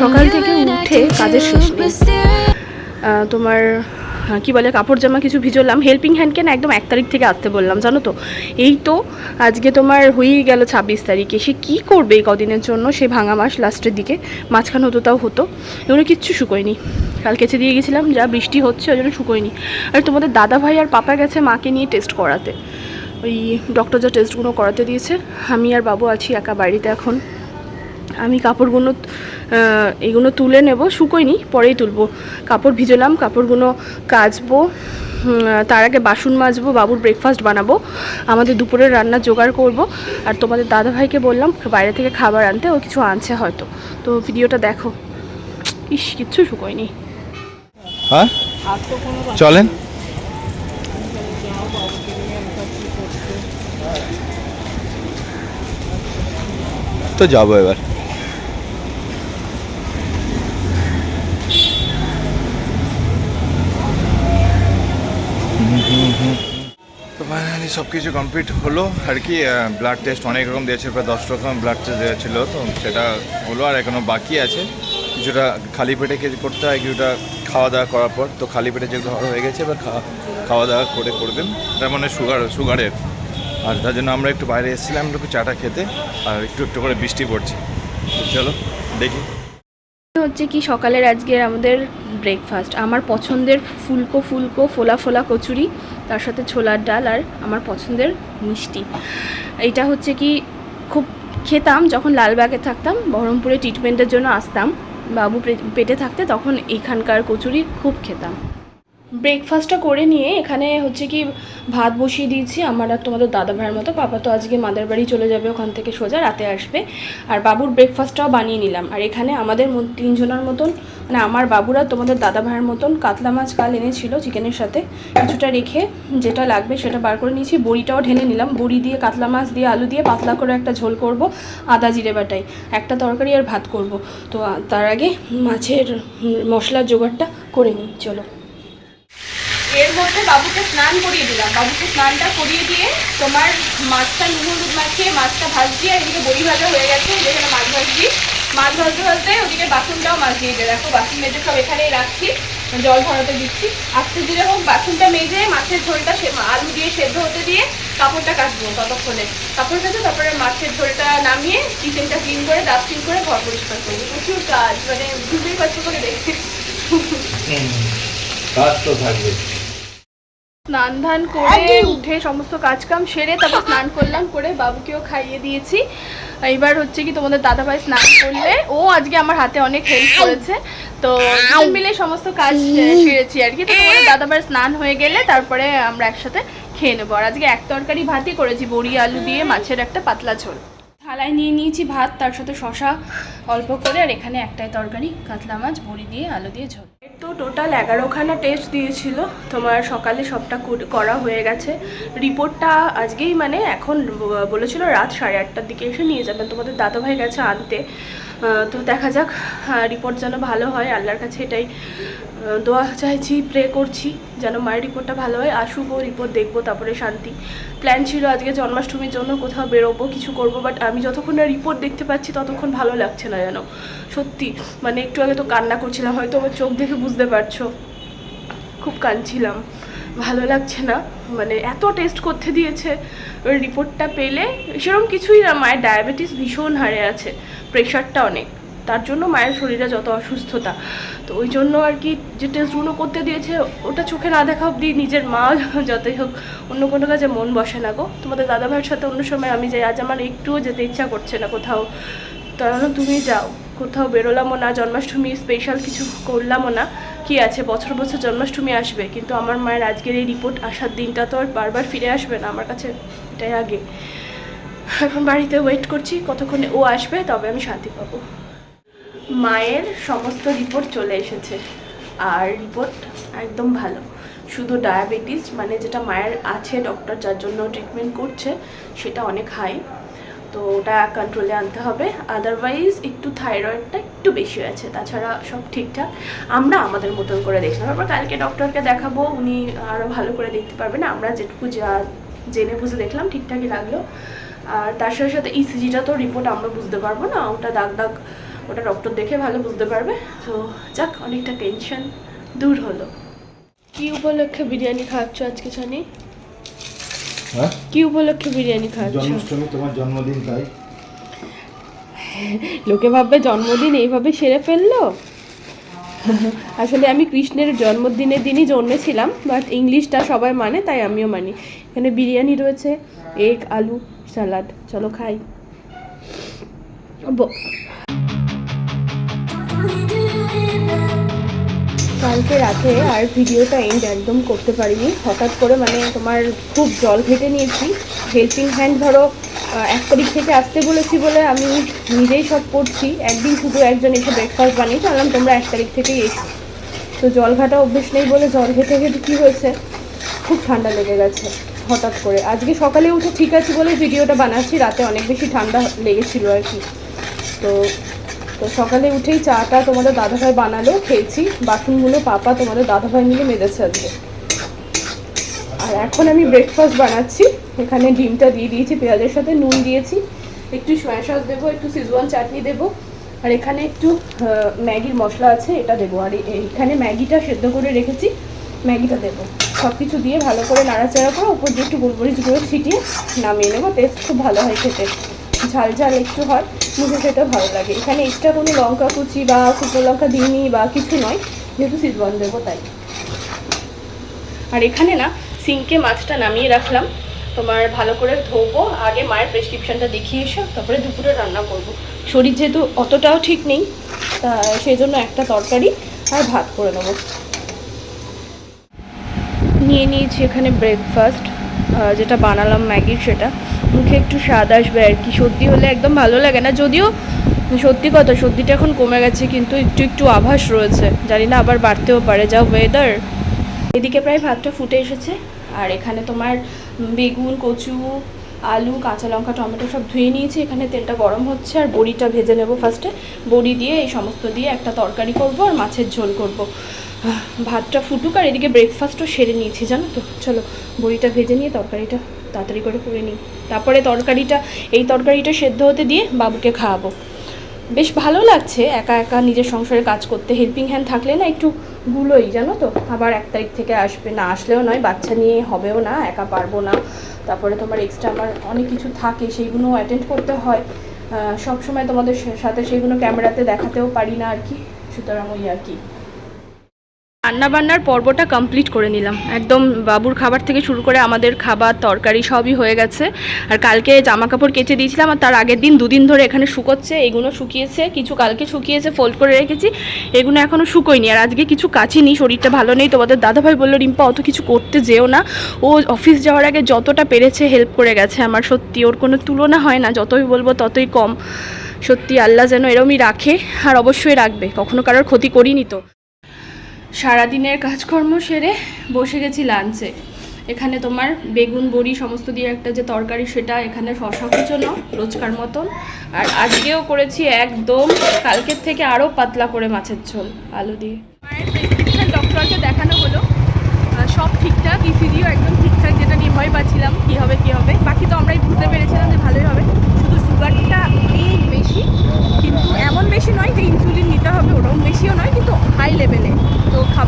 সকাল থেকে উঠে কাজের শেষ নেই। তোমার কি বলে, কাপড় জামা কিছু ভিজোলাম। হেল্পিং হ্যান্ডকে না একদম এক তারিখ থেকে আসতে বললাম, জানো তো? এই তো আজকে তোমার হয়েই গেল ছাব্বিশ তারিখে। সে কী করবে এই কদিনের জন্য? সে ভাঙা মাস লাস্টের দিকে। মাঝখানে হতো তাও হতো। এগুলো কিচ্ছু শুকোয়নি। কাল কেচে দিয়ে গেছিলাম, যা বৃষ্টি হচ্ছে, ওই জন্য শুকোয়নি। আর তোমাদের দাদা ভাই আর পাপা গেছে মাকে নিয়ে টেস্ট করাতে। ওই ডক্টর যা টেস্টগুলো করাতে দিয়েছে আমি আর বাবু আছি একা বাড়িতে এখন। আমি কাপড়গুলো এগুলো তুলে নেব শুকোয়নি পরেই তুলবো। কাপড় ভিজলাম কাপড়গুলো কাচবো তার আগে বাসন মাজবো বাবুর ব্রেকফাস্ট বানাবো। আমাদের দুপুরের রান্না জোগাড় করব। আর তোমাদের দাদা ভাইকে বললাম বাইরে থেকে খাবার আনতে ও কিছু আনছে হয়তো। তো ভিডিওটা দেখো। ইস কিচ্ছু শুকোয়নি। হ্যাঁ? চলেন। তো যাব এবার। তো সব কিছু কমপ্লিট হলো। আর কি ব্লাড টেস্ট অনেক রকম দিয়েছে, প্রায় দশ রকম ব্লাড টেস্ট দেওয়া ছিল তো সেটা হলো আর এখনও বাকি আছে। কিছুটা খালি পেটে করতে হয়, কিছুটা খাওয়া দাওয়া করার পর। তো খালি পেটে যেগুলো হয়ে গেছে, এবার খাওয়া দাওয়া করে করবেন তার মানে সুগার সুগারের আর তার জন্য আমরা একটু বাইরে এসেছিলাম, একটু চাটা খেতে, আর একটু একটু করে বৃষ্টি পড়ছে। চলো, দেখি। হচ্ছে কি সকালের আজকের আমাদের ব্রেকফাস্ট আমার পছন্দের ফুলকো ফুলকো ফোলা ফোলা কচুরি, তার সাথে ছোলার ডাল আর আমার পছন্দের মিষ্টি। এটা হচ্ছে কি, খুব খেতাম, যখন লালবাগে থাকতাম, বহরমপুরে ট্রিটমেন্টের জন্য আসতাম। বাবু পেটে থাকতে তখন এখানকার কচুরি খুব খেতাম। ব্রেকফাস্টটা করে নিয়ে এখানে হচ্ছে কি ভাত বসিয়ে দিয়েছি, আমার আর তোমাদের দাদা ভাইয়ের মতো। পাপা তো আজকে মাদার বাড়ি চলে যাবে, ওখান থেকে সোজা রাতে আসবে। আর বাবুর ব্রেকফাস্টটাও বানিয়ে নিলাম। আর এখানে আমাদের তিনজনের মতন মানে আমার বাবুরা, তোমাদের দাদা ভাইয়ের মতন কাতলা মাছ কাল এনেছিল চিকেনের সাথে। কিছুটা রেখে যেটা লাগবে সেটা বার করে নিয়েছি। বড়িটাও ঢেলে নিলাম। বড়ি দিয়ে কাতলা মাছ দিয়ে আলু দিয়ে পাতলা করে একটা ঝোল করব, আদা জিরে বাটাই একটা তরকারি আর ভাত করব। তো তার আগে মাছের মশলার জোগাড়টা করে নিই। চলো। এর মধ্যে বাবুকে স্নান করিয়ে দিলাম। বাবুকে স্নানটা করিয়ে দিয়ে তোমার মাছটা নুন হলুদ মাখিয়ে, মাছটা ভাজছি, আর এদিকে বড়ি ভাজা হয়ে গেছে। যেখানে মাছ ভাজছি। মাছ ভাজতে ভাজতে ওদিকে বাসনটাও মাছ দিয়ে দিয়ে দেখো, বাসন মেজে সব এখানেই রাখছি, জল ভরাতে দিচ্ছি। আস্তে ধীরে হোক, বাসনটা মেজে মাছের ঝোলটা আলু দিয়ে সেদ্ধ হতে দিয়ে কাপড়টা কাটবো ততক্ষণে। কাপড় কাচে তারপরে মাছের ঝোলটা নামিয়ে কিচেনটা ক্লিন করে ডাস্টিং করে ঘর পরিষ্কার করব। প্রচুর কাজ মানে বুঝতেই পারছ করে দেখছি কাজ তো থাকবে স্নান ধান করে উঠে সমস্ত কাজ কাম সেরে তারপর স্নান করলাম করে বাবুকেও খাইয়ে দিয়েছি। এবার হচ্ছে কি তোমাদের দাদা ভাই স্নান করলে ও আজকে আমার হাতে অনেক হেল্প করেছে। তো মিলে সমস্ত কাজ সেরেছি আর কি। তো তোমাদের দাদা ভাই স্নান হয়ে গেলে তারপরে আমরা একসাথে খেয়ে নেব। আর আজকে এক তরকারি ভাতই করেছি বড়ি আলু দিয়ে মাছের একটা পাতলা ঝোল। থালায় নিয়ে নিয়েছি ভাত, তার সাথে শশা অল্প করে, আর এখানে একটাই তরকারি, কাতলা মাছ, বড়ি দিয়ে, আলু দিয়ে ঝোল। তো টোটাল এগারোখানা টেস্ট দিয়েছিল, তোমার সকালে সবটা করা হয়ে গেছে। রিপোর্টটা আজকেই মানে এখন বলেছিল রাত সাড়ে আটটার দিকে এসে নিয়ে যাবেন তোমাদের দাদাভাই গেছে আনতে। তো দেখা যাক রিপোর্ট যেন ভালো হয়। আল্লাহর কাছে এটাই দোয়া চাইছি প্রে করছি যেন মায়ের রিপোর্টটা ভালো হয়। আসুক, ও রিপোর্ট দেখব, তারপরে শান্তি। প্ল্যান ছিল আজকে জন্মাষ্টমীর জন্য কোথাও বেরোবো, কিছু করব বাট আমি যতক্ষণ না রিপোর্ট দেখতে পাচ্ছি, ততক্ষণ ভালো লাগছে না যেন। সত্যি মানে একটু আগে তো কান্না করছিলাম, হয়তো আমার চোখ দেখে বুঝতে পারছ। খুব কাঁদছিলাম। ভালো লাগছে না। মানে এত টেস্ট করতে দিয়েছে। রিপোর্টটা পেলে সেরকম কিছুই না, মায়ের ডায়াবেটিস ভীষণ হারে আছে প্রেশারটা অনেক। তার জন্য মায়ের শরীরে যত অসুস্থতা। তো ওই জন্য আর কি যে টেস্টগুলো করতে দিয়েছে, ওটা চোখে না দেখা অবধি নিজের মা যতই হোক, অন্য কোনো কাজে মন বসে না গো। তোমাদের দাদা ভাইয়ের সাথে অন্য সময় আমি যাই, আজ আমার একটুও যেতে ইচ্ছা করছে না কোথাও। কারণ তুমি যাও, কোথাও বেরোলামও না, জন্মাষ্টমী স্পেশাল কিছু করলামও না। কি আছে? বছর বছর জন্মাষ্টমী আসবে, কিন্তু আমার মায়ের আজকের এই রিপোর্ট আসার দিনটা তো আর বারবার ফিরে আসবে না আমার কাছে। এটাই আগে। এখন বাড়িতে ওয়েট করছি, কতক্ষণে ও আসবে, তবে আমি শান্তি পাবো। মায়ের সমস্ত রিপোর্ট চলে এসেছে, আর রিপোর্ট একদম ভালো। শুধু ডায়াবেটিস মানে যেটা মায়ের আছে ডক্টর যার জন্য ট্রিটমেন্ট করছে, সেটা অনেক হাই তো ওটা কন্ট্রোলে আনতে হবে। আদারওয়াইজ একটু থাইরয়েডটা একটু বেশি আছে তাছাড়া সব ঠিকঠাক। আমরা আমাদের মতন করে দেখলাম। তারপর কালকে ডক্টরকে দেখাবো উনি আরও ভালো করে দেখতে পারবেন। আমরা যেটুকু যা জেনে বুঝে দেখলাম ঠিকঠাকই লাগল। আর তার সাথে সাথে ইসিজিটা তো রিপোর্ট আমরা বুঝতে পারব না ওটা দাগ দাগ ওটা ডক্টর দেখে ভালো বুঝতে পারবে। তো যাক অনেকটা টেনশন দূর হলো। কি উপলক্ষে বিরিয়ানি খাওয়াচ্ছ আজকে জানি হ্যাঁ? কি উপলক্ষে বিরিয়ানি খাওয়াচ্ছ জন্মাষ্টমী তোমার জন্মদিন তাই। লোকে ভাববে জন্মদিন এইভাবে সেরে ফেলল? আসলে আমি কৃষ্ণের জন্মদিনের দিনই জন্মেছিলাম বাট ইংলিশটা সবাই মানে তাই আমিও মানি। এখানে বিরিয়ানি রয়েছে এগ আলু স্যালাড চলো খাই। কালকে রাতে আর ভিডিওটা এন্ড একদম করতে পারিনি। হঠাৎ করে মানে তোমার খুব জল ঘেটে নিয়েছি। হেল্পিং হ্যান্ড ধরো এক তারিখ থেকে আসতে বলেছি বলে আমি নিজেই সব করছি। একদিন শুধু একজন এসে ব্রেকফাস্ট বানিয়ে জানলাম তোমরা এক তারিখ থেকেই এসো। তো জল ঘাটা অভ্যেস নেই বলে জল ঘেটে ঘেটে কী হয়েছে? খুব ঠান্ডা লেগে গেছে হঠাৎ করে। আজকে সকালে উঠে ঠিক আছে বলে ভিডিওটা বানাচ্ছি, রাতে অনেক বেশি ঠান্ডা লেগেছিল আর কি। তো তো সকালে উঠেই চাটা তোমাদের দাদাভাই বানালো, খেয়েছি। বাসনগুলো, পাপা তোমাদের দাদাভাই মিলে মেজেছে আজকে। আর এখন আমি ব্রেকফাস্ট বানাচ্ছি। এখানে ডিমটা দিয়ে দিয়েছি, পেঁয়াজের সাথে নুন দিয়েছি। একটু সয়া সস দেবো, একটু সিজওয়ান চাটনি দেবো। আর এখানে একটু ম্যাগির মশলা আছে, এটা দেবো। আর এখানে ম্যাগিটা সেদ্ধ করে রেখেছি, ম্যাগিটা দেবো। সব কিছু দিয়ে ভালো করে নাড়াচাড়া করে উপর দিয়ে একটু গোলমরিচ গুঁড়ো ছিটিয়ে নামিয়ে নেব। টেস্ট খুব ভালো হয় খেতে। ঝাল ঝাল একটু হয়, মুখে খেতে ভালো লাগে। এখানে এক্সট্রা কোনো লঙ্কা কুচি বা শুকনো লঙ্কা দিইনি বা কিছু নয়, যেহেতু সিজওয়ান দেবো তাই। আর এখানে না সিঙ্কে মাছটা নামিয়ে রাখলাম। তোমার ভালো করে ধোবো, আগে মায়ের প্রেসক্রিপশনটা দেখিয়ে এসো, তারপরে দুপুরে রান্না করব। শরীর যেহেতু অতটাও ঠিক নেই তা সেই জন্য একটা তরকারি আর ভাত করে নেব। নিয়ে নিয়েছি এখানে ব্রেকফাস্ট যেটা বানালাম ম্যাগির সেটা। মুখে একটু স্বাদ আসবে আর কি। সর্দি হলে একদম ভালো লাগে না, যদিও সত্যি কথা, সর্দিটা এখন কমে গেছে, কিন্তু একটু একটু আভাস রয়েছে। জানি না, আবার বাড়তেও পারে, যা ওয়েদার এদিকে প্রায় ভাতটা ফুটে এসেছে। আর এখানে তোমার বেগুন, কচু, আলু, কাঁচা লঙ্কা, টমেটো সব ধুয়ে নিয়েছি। এখানে তেলটা গরম হচ্ছে আর বড়িটা ভেজে নেব ফার্স্টে বড়ি দিয়ে এই সমস্ত দিয়ে একটা তরকারি করব আর মাছের ঝোল করব। ভাতটা ফুটুক আর এদিকে ব্রেকফাস্টও সেরে নিয়েছি, জানো তো? চলো, বড়িটা ভেজে নিয়ে তরকারিটা তাড়াতাড়ি করে করে নিই। তারপরে তরকারিটা, এই তরকারিটা সেদ্ধ হতে দিয়ে বাবুকে খাওয়াবো। বেশ ভালো লাগছে, একা একা নিজের সংসারে কাজ করতে। হেল্পিং হ্যান্ড থাকলে না একটু গুলোই, জানো তো? আবার এক তারিখ থেকে আসবে, না আসলেও নয়, বাচ্চা নিয়ে হবেও না, একা পারব না। তারপরে তোমার এক্সট্রা আমার অনেক কিছু থাকে সেইগুলো অ্যাটেন্ড করতে হয়। সবসময় তোমাদের সাথে সেইগুলো ক্যামেরাতে দেখাতেও পারি না আর কি। সুতরাং ওই আর কি। রান্না বান্নার পর্বটা কমপ্লিট করে নিলাম। একদম বাবুর খাবার থেকে শুরু করে আমাদের খাবার, তরকারি সবই হয়ে গেছে। আর কালকে জামা কাপড় কেচে দিয়েছিলাম আর তার আগের দিন দুদিন ধরে এখানে শুকোচ্ছে এগুলো শুকিয়েছে, কিছু কালকে শুকিয়েছে ফোল্ড করে রেখেছি এগুলো এখনও শুকোয়নি। আর আজকে কিছু কাচিনি, শরীরটা ভালো নেই তোমাদের দাদাভাই বলল, রিম্পা, অত কিছু করতে যেও না। ও অফিস যাওয়ার আগে যতটা পেরেছে হেল্প করে গেছে আমার। সত্যি ওর কোনো তুলনা হয় না, যতই বলব ততই কম। সত্যি আল্লাহ যেন এরমই রাখে আর অবশ্যই রাখবে। কখনো কারোর ক্ষতি করিনি তো। সারাদিনের কাজকর্ম সেরে বসে গেছি লাঞ্চে এখানে তোমার বেগুন, বড়ি সমস্ত দিয়ে একটা যে তরকারি সেটা এখানে শশা কুচোনো, রোজকার মতন। আর আজকেও করেছি একদম কালকের থেকে আরও পাতলা করে মাছের ঝোল, আলু দিয়ে। মায়ের ডক্টরকে দেখানো হলো। সব ঠিকঠাক ইসিজিও একদম ঠিকঠাক, যেটা নিয়ে ভয় পাচ্ছিলাম, কী হবে কী হবে। বাকি তো আমরাই বুঝতে পেরেছিলাম যে ভালোই হবে। সুগারটা অনেক বেশি, কিন্তু এমন বেশি নয় যে ইনসুলিন নিতে হবে, ওরকম বেশিও নয়, কিন্তু হাই লেভেলে তো খাওয়া